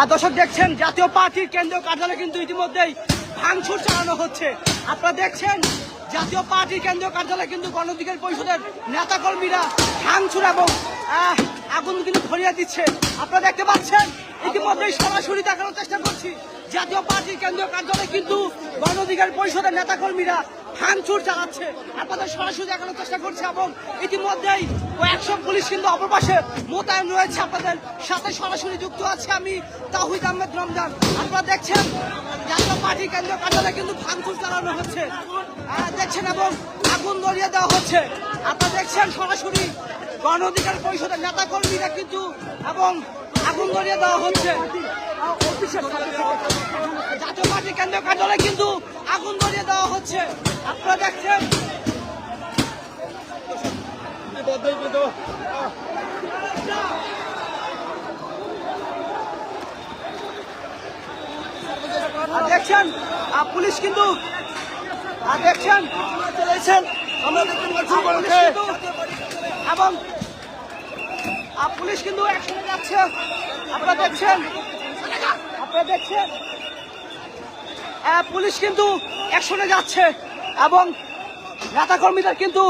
আর দর্শক দেখছেন, জাতীয় পার্টির কেন্দ্রীয় কার্যালয়ে কিন্তু ইতিমধ্যেই ভাঙচুর চালানো হচ্ছে। আপনারা দেখছেন, জাতীয় পার্টির কেন্দ্রীয় কার্যালয়ে কিন্তু গণধিকার পরিষদের নেতাকর্মীরা ভাঙচুর এবং আগুন কিন্তু ধরিয়ে দিচ্ছে। আপনারা দেখতে পাচ্ছেন, ইতিমধ্যেই সরাসরি দেখানোর চেষ্টা করছি, জাতীয় পার্টির কেন্দ্রীয় কার্যালয়ে কিন্তু গণধিকার পরিষদের নেতাকর্মীরা ভাঙচুর চালাচ্ছে। আপনাদের সরাসরি দেখানোর চেষ্টা করছে এবং ইতিমধ্যেই একশো পুলিশ কিন্তু অপর পাশে মোতায়েন রয়েছে আপনাদের সাথে সরাসরি যুক্ত আছে আমি তাহিদ আহমেদ রমজান। আপনারা দেখছেন জাতীয় পার্টি কেন্দ্রীয় কার্যালয়ে কিন্তু ভাঙচুর চালানো হচ্ছে। দেখছেন এবং আগুন ধরিয়ে দেওয়া হচ্ছে। আপনারা দেখছেন সরাসরি গণ অধিকার পরিষদের নেতা কর্মীরা কিন্তু এবং আগুন ধরিয়ে দেওয়া হচ্ছে। জাতীয় পার্টির কেন্দ্রীয় কার্যালয়ে কিন্তু আগুন ধরিয়ে দেওয়া হচ্ছে। আপনারা দেখছেন? দেখছেন? পুলিশ কিন্তু আর দেখছেন? চলেছেন আমরা দেখতে পাচ্ছি এবং আহ, পুলিশ কিন্তু একসঙ্গে যাচ্ছে। আপনারা দেখছেন? আপনারা দেখছেন? পুলিশ কিন্তু একসঙ্গে যাচ্ছে এবং নেতা কর্মীদের কিন্তু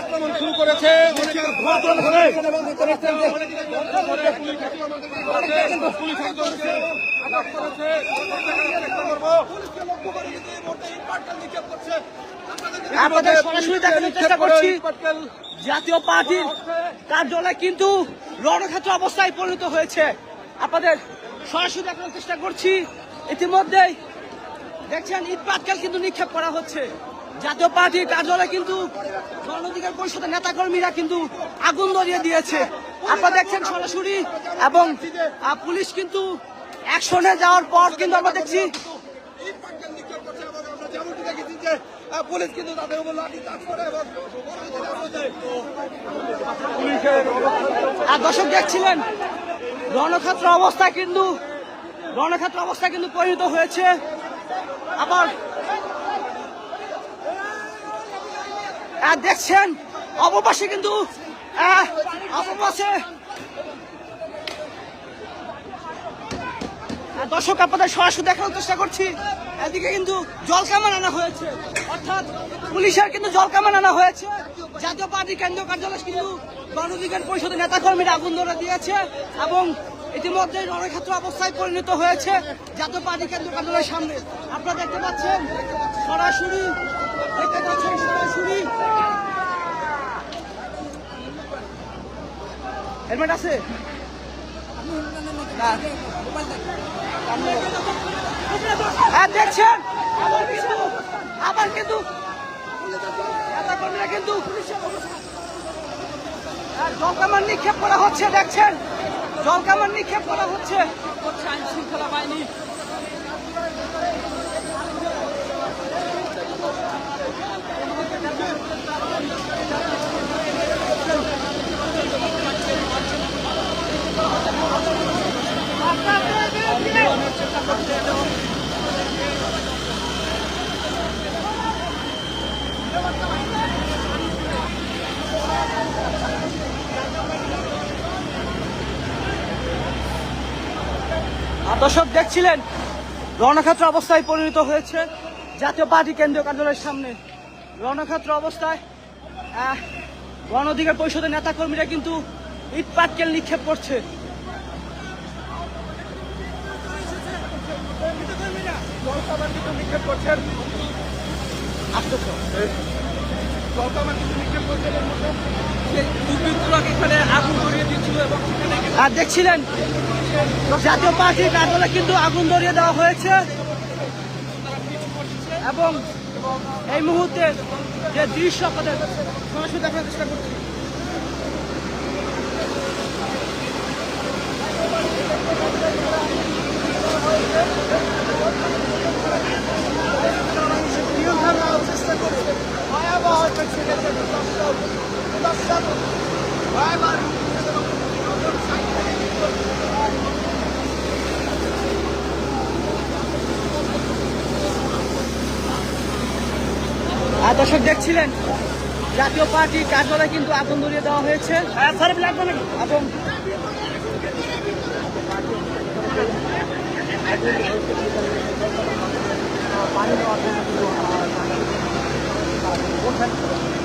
আক্রমণ শুরু করেছে। পুলিশ একজনকে আটক করেছে আপনাদের সরাসরি দেখানোর চেষ্টা করছি। জাতীয় পার্টির কার্যালয় কিন্তু রণক্ষেত্র অবস্থায় পরিণত হয়েছে। আপনাদের সরাসরি দেখানোর চেষ্টা করছি। ইতিমধ্যেই দেখছেন ইট পাটকেল কিন্তু নিক্ষেপ করা হচ্ছে। জাতীয় পার্টির কার্যালয়ে কিন্তু গণঅধিকার পরিষদের নেতাকর্মীরা কিন্তু আগুন ধরিয়ে দিয়েছে। আপনারা দেখছেন সরাসরি এবং পুলিশ কিন্তু অ্যাকশনে যাওয়ার পর কিন্তু আমরা দেখছি পুলিশ কিন্তু তাদের উপর লাঠি চার্জ করে এবং আর দর্শক দেখছিলেন রণক্ষেত্র অবস্থা কিন্তু রণক্ষেত্র অবস্থা কিন্তু পরিণত হয়েছে। আবার দেখছেন? অপপাশে কিন্তু দর্শক, আপনাদের সরাসরি দেখানোর চেষ্টা করছি। এদিকে কিন্তু জল কামান আনা হয়েছে। অর্থাৎ পুলিশের কিন্তু জল কামান আনা হয়েছে। জাতীয় পার্টি কেন্দ্রীয় কার্যালয় কিন্তু গণঅধিকার পরিষদের নেতাকর্মীরা আগুন ধরে দিয়েছে এবং ইতিমধ্যে রণক্ষেত্র অবস্থায় পরিণত হয়েছে জাতীয় পার্টি কেন্দ্রীয় কার্যালয়ের সামনে। আপনারা দেখতে পাচ্ছেন, সরাসরি হেলমেট আছে? হ্যাঁ দেখছেন? আবার কিন্তু। কিন্তু। জলকামান নিক্ষেপ করা হচ্ছে, দেখছেন? জলকামান নিক্ষেপ করা হচ্ছে হচ্ছে আইন শৃঙ্খলা বাহিনী আর দর্শক দেখছিলেন, রণক্ষেত্র অবস্থায় পরিণত হয়েছে। জাতীয় পার্টি কেন্দ্রীয় কার্যালয়ের সামনে রণক্ষেত্র অবস্থায়। গণ অধিকার পরিষদের নেতাকর্মীরা কিন্তু ইট পাটকেল নিক্ষেপ করছে। নিক্ষেপ আর দেখছিলেন জাতীয় পার্টি কার্যালয়ে কিন্তু আগুন ধরিয়ে দেওয়া হয়েছে। এবং এই মুহূর্তে যে দৃশ্য আপনাদের সরাসরি দেখার চেষ্টা করছি চেষ্টা করে ভয়াবহ আর দর্শক দেখছিলেন জাতীয় পার্টির কার্যালয়ে কিন্তু আগুন ধরিয়ে দেওয়া হয়েছে। এবং নিচে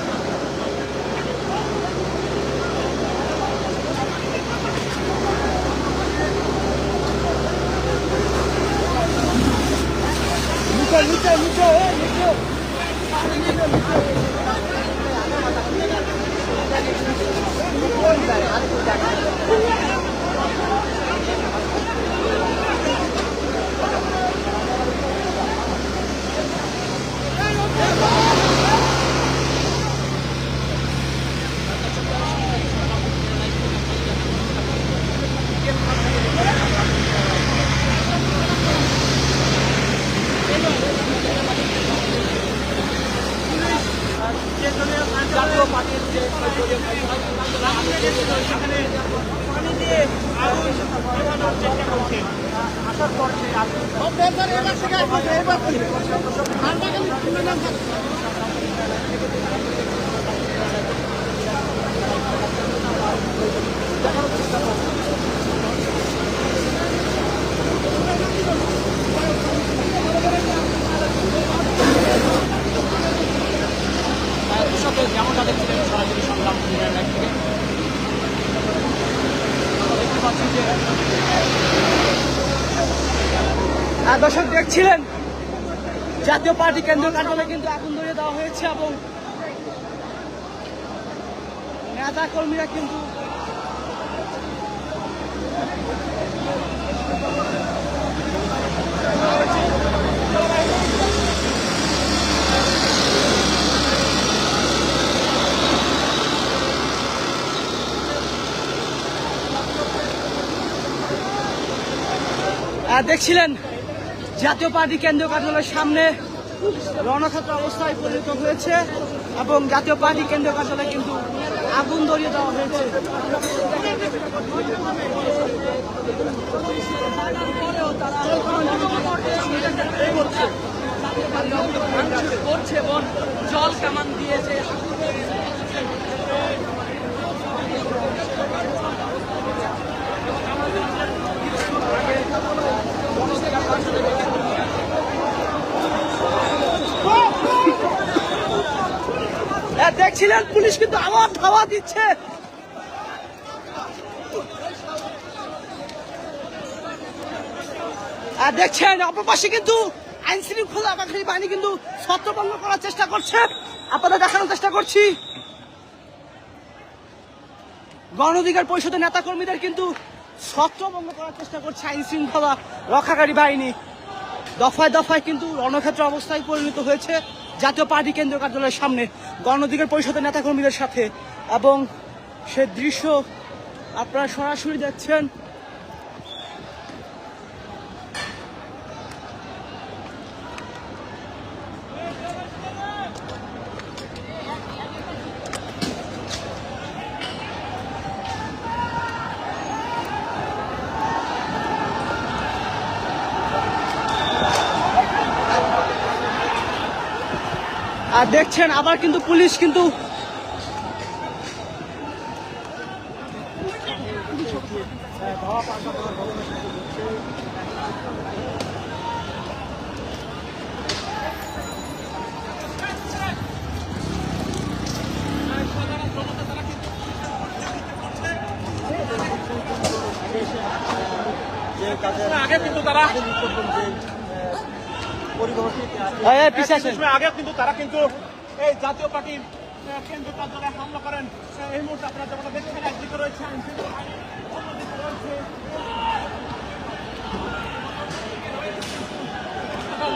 আসার পর সেই আগুন সাথে যেমনটা দেখছিলেন সরাসরি সংগ্রাম মিডিয়ার লাইভ থেকে আমরা দেখতে পাচ্ছি যে আর দর্শক দেখছিলেন, জাতীয় পার্টি কেন্দ্রীয় কার্যালয়ে কিন্তু আগুন ধরিয়ে দেওয়া হয়েছে এবং নেতা কর্মীরা কিন্তু দেখছিলেন জাতীয় পার্টি কেন্দ্রীয় কার্যালয়ের সামনে রণক্ষেত্র অবস্থায় পরিণত হয়েছে এবং জাতীয় পার্টি কেন্দ্রীয় কার্যালয়ে কিন্তু আগুন ধরিয়ে দেওয়া হয়েছে। জল কামান দিয়েছে দেখছিলেন? পুলিশ কিন্তু আবার ধাওয়া দিচ্ছে। আর দেখছেন অপর পাশে কিন্তু আইন শৃঙ্খলা আবাকারী বাহিনী কিন্তু ছত্রভঙ্গ করার চেষ্টা করছে। আপনাদের দেখানোর চেষ্টা করছি। গণ অধিকার পরিষদের নেতাকর্মীদের কিন্তু ছত্রভঙ্গ করার চেষ্টা করছে আইন শৃঙ্খলা রক্ষাকারী বাহিনী। দফায় দফায় কিন্তু রণক্ষেত্র অবস্থায় পরিণত হয়েছে। জাতীয় পার্টি কেন্দ্রীয় কার্যালয়ের সামনে গণধিকার পরিষদের নেতাকর্মীদের সাথে এবং সে দৃশ্য আপনারা সরাসরি দেখছেন। আর দেখছেন আবার কিন্তু পুলিশ কিন্তু আগে কিন্তু তারা এই, এই, পিছে আসেন। সময় আগে কিন্তু তারা কিন্তু এই জাতীয় পার্টির আহ, কেন্দ্রীয় কার্যালয়ে হামলা করেন। এই মুহূর্তে আপনারা দেখছেন একদিকে রয়েছে আইন শৃঙ্খলা অন্যদিকে রয়েছে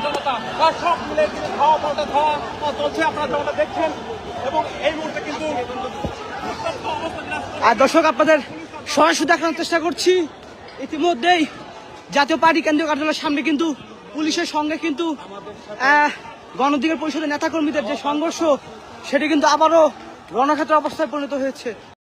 জনতা। সব মিলে কিন্তু পাল্টা ধাওয়া চলছে আপনারা যেমনটা দেখছেন। এবং এই মুহূর্তে কিন্তু। আর দর্শক আপনাদের সরাসরি দেখানোর চেষ্টা করছি। ইতিমধ্যেই জাতীয় পার্টি কেন্দ্রীয় কার্যালয়ের সামনে কিন্তু পুলিশের সঙ্গে কিন্তু গণধিকার পরিষদের নেতাকর্মীদের যে সংঘর্ষ, সেটি কিন্তু আবারও রণক্ষেত্র অবস্থায় পরিণত হয়েছে।